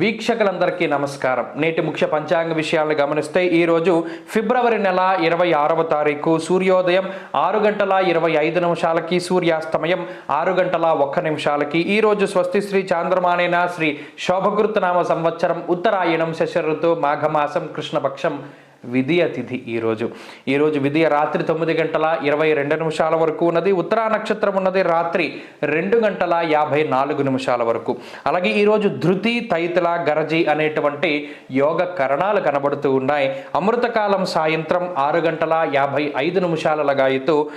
వీక్షకులందరికీ నమస్కారం. నేటి ముఖ్య పంచాంగ విషయాలను గమనిస్తే ఈరోజు ఫిబ్రవరి నెల ఇరవై ఆరవ తారీఖు సూర్యోదయం ఆరు గంటల ఇరవై ఐదు నిమిషాలకి సూర్యాస్తమయం ఆరు గంటల ఒక్క నిమిషాలకి. ఈరోజు స్వస్తి శ్రీ చాంద్రమానేన శ్రీ శోభకృతనామ సంవత్సరం ఉత్తరాయణం శశరుతు మాఘమాసం కృష్ణపక్షం విధియ తిథి ఈరోజు. ఈరోజు విధియ రాత్రి తొమ్మిది గంటల ఇరవై రెండు నిమిషాల వరకు ఉన్నది. ఉత్తరా నక్షత్రం ఉన్నది రాత్రి రెండు గంటల యాభై నాలుగు నిమిషాల వరకు. అలాగే ఈరోజు ధృతి తైతల గరజి అనేటువంటి యోగ కరణాలు కనబడుతూ ఉన్నాయి. అమృతకాలం సాయంత్రం ఆరు గంటల యాభై ఐదు నిమిషాల లగాయితూ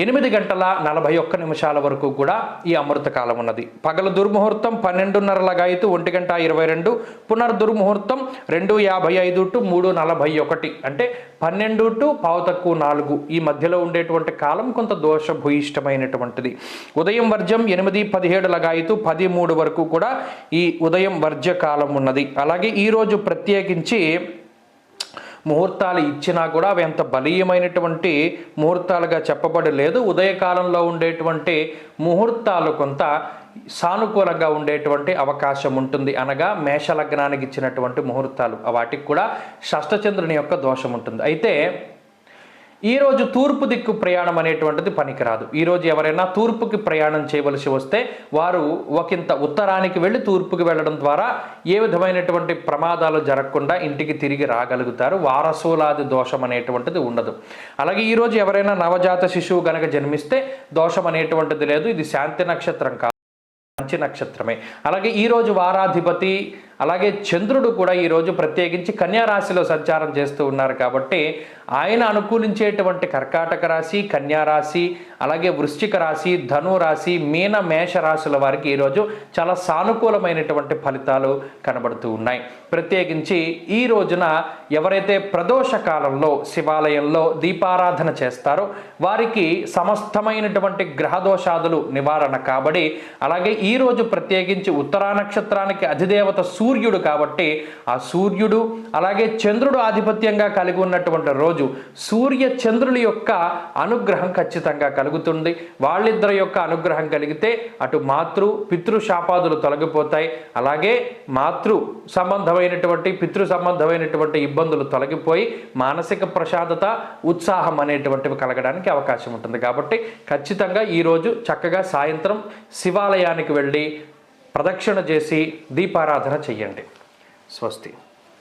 ఎనిమిది గంటల నలభై ఒక్క నిమిషాల వరకు కూడా ఈ అమృత కాలం ఉన్నది. పగల దుర్ముహూర్తం పన్నెండున్నర లగాయితు ఒంటి గంట ఇరవై రెండు పునర్ దుర్ముహూర్తం రెండు యాభై ఐదు టు మూడు నలభై ఒకటి. అంటే పన్నెండు టు పావు తక్కువ నాలుగు. ఈ మధ్యలో ఉండేటువంటి కాలం కొంత దోష భూయిష్టమైనటువంటిది ఉదయం వర్జం ఎనిమిది పదిహేడు లగాయితు పది మూడు వరకు కూడా ఈ ఉదయం వర్జ్య కాలం ఉన్నది. అలాగే ఈరోజు ప్రత్యేకించి ముహూర్తాలు ఇచ్చినా కూడా అవి ఎంత బలీయమైనటువంటి ముహూర్తాలుగా చెప్పబడలేదు. ఉదయకాలంలో ఉండేటువంటి ముహూర్తాలు కొంత సానుకూలంగా ఉండేటువంటి అవకాశం ఉంటుంది. అనగా మేషలగ్నానికి ఇచ్చినటువంటి ముహూర్తాలు. వాటికి కూడా షష్టచంద్రుని యొక్క దోషం ఉంటుంది. అయితే ఈరోజు తూర్పు దిక్కు ప్రయాణం అనేటువంటిది పనికిరాదు. ఈరోజు ఎవరైనా తూర్పుకి ప్రయాణం చేయవలసి వస్తే వారు ఒకంత ఉత్తరానికి వెళ్ళి తూర్పుకి వెళ్ళడం ద్వారా ఏ విధమైనటువంటి ప్రమాదాలు జరగకుండా ఇంటికి తిరిగి రాగలుగుతారు. వారసూలాది దోషం అనేటువంటిది ఉండదు. అలాగే ఈరోజు ఎవరైనా నవజాత శిశువు గనక జన్మిస్తే దోషం అనేటువంటిది లేదు. ఇది శాంతి నక్షత్రం కాదు. మంచి నక్షత్రమే. అలాగే ఈరోజు వారాధిపతి అలాగే చంద్రుడు కూడా ఈరోజు ప్రత్యేకించి కన్యా రాశిలో సంచారం చేస్తూ ఉన్నారు కాబట్టి ఆయన అనుకూలించేటువంటి కర్కాటక రాశి కన్యా రాశి అలాగే వృశ్చిక రాశి ధను రాశి మీన మేష రాశుల వారికి ఈరోజు చాలా సానుకూలమైనటువంటి ఫలితాలు కనబడుతూ ఉన్నాయి. ప్రత్యేకించి ఈ రోజున ఎవరైతే ప్రదోష కాలంలో శివాలయంలో దీపారాధన చేస్తారో వారికి సమస్తమైనటువంటి గ్రహదోషాదులు నివారణ కాబడి అలాగే ఈ రోజు ప్రత్యేకించి ఉత్తరా నక్షత్రానికి అధిదేవత సూర్యుడు కాబట్టి ఆ సూర్యుడు అలాగే చంద్రుడు ఆధిపత్యంగా కలిగి ఉన్నటువంటి రోజు సూర్య చంద్రుల యొక్క అనుగ్రహం ఖచ్చితంగా కలుగుతుంది. వాళ్ళిద్దరి యొక్క అనుగ్రహం కలిగితే అటు మాతృ పితృ శాపాదులు తొలగిపోతాయి. అలాగే మాతృ సంబంధమైనటువంటి పితృ సంబంధమైనటువంటి ఇబ్బందులు తొలగిపోయి మానసిక ప్రశాంతత ఉత్సాహం అనేటువంటివి కలగడానికి అవకాశం ఉంటుంది. కాబట్టి ఖచ్చితంగా ఈరోజు చక్కగా సాయంత్రం శివాలయానికి వెళ్ళి ప్రదక్షిణ చేసి దీపారాధన చెయ్యండి. స్వస్తి.